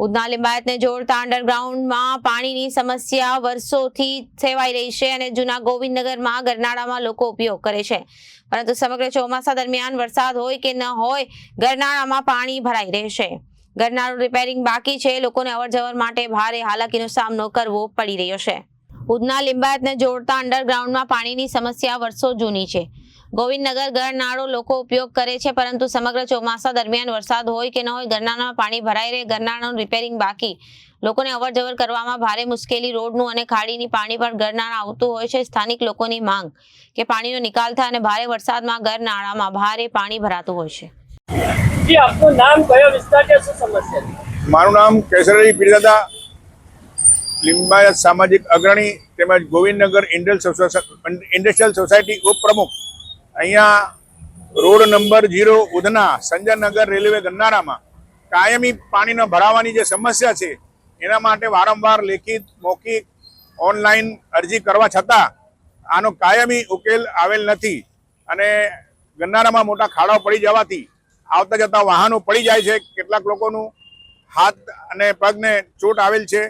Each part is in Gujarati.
ઉધના લિંબાયતને જોડતા અંડરગ્રાઉન્ડમાં પાણીની સમસ્યા વર્ષોથી સેવાઈ રહી છે અને જૂના ગોવિંદનગરમાં ગરનાળામાં લોકો ઉપયોગ કરે છે. પરંતુ સમગ્ર ચોમાસા દરમિયાન વરસાદ હોય કે ન હોય, ગરનાળામાં પાણી ભરાઈ રહેશે ગરનાળું રિપેરિંગ બાકી છે. લોકોને અવરજવર માટે ભારે હાલાકીનો સામનો કરવો પડી રહ્યો છે. ઉધના લિંબાયતને જોડતા અંડરગ્રાઉન્ડમાં પાણીની સમસ્યા વર્ષો જૂની છે. ગોવિંદનગર ગરનાળો લોકો ઉપયોગ કરે છે પરંતુ સમગ્ર ચોમાસા દરમિયાન વરસાદ હોય કે ન હોય ગરનાળામાં પાણી ભરાઈ રહે ગરનાળાનું રિપેરિંગ બાકી. લોકોને અવરજવર કરવામાં ભારે મુશ્કેલી રોડનું અને ખાડીની પાણી પર ગરનાળા આવતું હોય છે સ્થાનિક લોકોની માંગ કે પાણીનો નિકાલ થાય અને ભારે વરસાદમાં ગરનાળામાં ભારે પાણી ભરાતું હોય છે. જી આપનું નામ કયો વિસ્તાર છે શું સમસ્યા મારું નામ કેસરી પીરદાદા લિંબાયત સામાજિક અગ્રણી તેમજ ગોવિંદનગર ઇન્ડસ્ટ્રીયલ સોસાયટી ઉપપ્રમુખ અહીંયા road number zero Udhna Sanjaynagar railway ગંદારામાં કાયમી પાણીનો ભરાવાની જે સમસ્યા છે, એના માટે વારંવાર લેખિત, મૌખિક, ઓનલાઈન અરજી કરવા છતાં આનો કાયમી ઉકેલ આવેલ નથી અને ગંદારામાં મોટા ખાડાઓ પડી જવાથી આવતા જતા વાહનો પડી જાય છે. કેટલાક લોકોનું હાથ અને પગને ચોટ આવેલ છે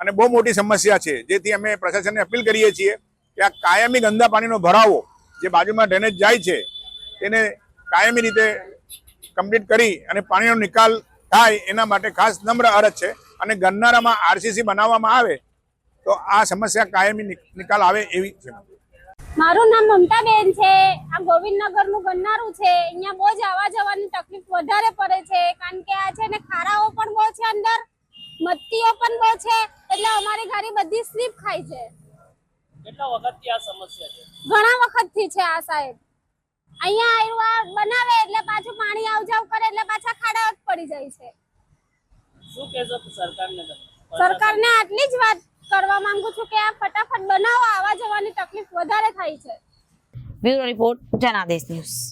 અને બહુ મોટી સમસ્યા છે. જેથી અમે પ્રશાસનને અપીલ કરીએ છીએ કે આ કાયમી ગંદા પાણીનો ભરાવો જે બાજુમાં ડ્રેનેજ જાય છે, તેને કાયમી રીતે કમ્પ્લીટ કરી અને પાણીનો નિકાલ થાય એના માટે ખાસ નમ્ર અરજ છે. અને ગન્નારામાં આરસીસી બનાવવામાં આવે તો આ સમસ્યા કાયમી નિકાલ આવે એવી છે. મારું નામ મમતાબેન છે. આ ગોવિંદનગરનું ગન્નારું છે. અહીંયા બહુ જ આવવા જવાની તકલીફ વધારે પડે છે. કારણ કે આ છે ને ખારાઓ પણ બહુ છે અંદર, મત્તીઓ પણ બહુ છે. એટલે અમારી ગાડી બધી સ્લીપ ખાય છે. કેટલા વખતથી આ સમસ્યા છે? ઘણા વખતથી છે આ સાહેબ. અહીંયા આવ્યું આ બનાવે એટલે પાછું પાણી આવજાવ કરે એટલે પાછા ખાડા જ પડી જાય છે. શું કહેશો સરકારને સરકારને આટલી જ વાત કરવા માંગુ છું કે આ ફટાફટ બનાવો આવા જવાની તકલીફ વધારે થાય છે. Bureau report Janadesh news.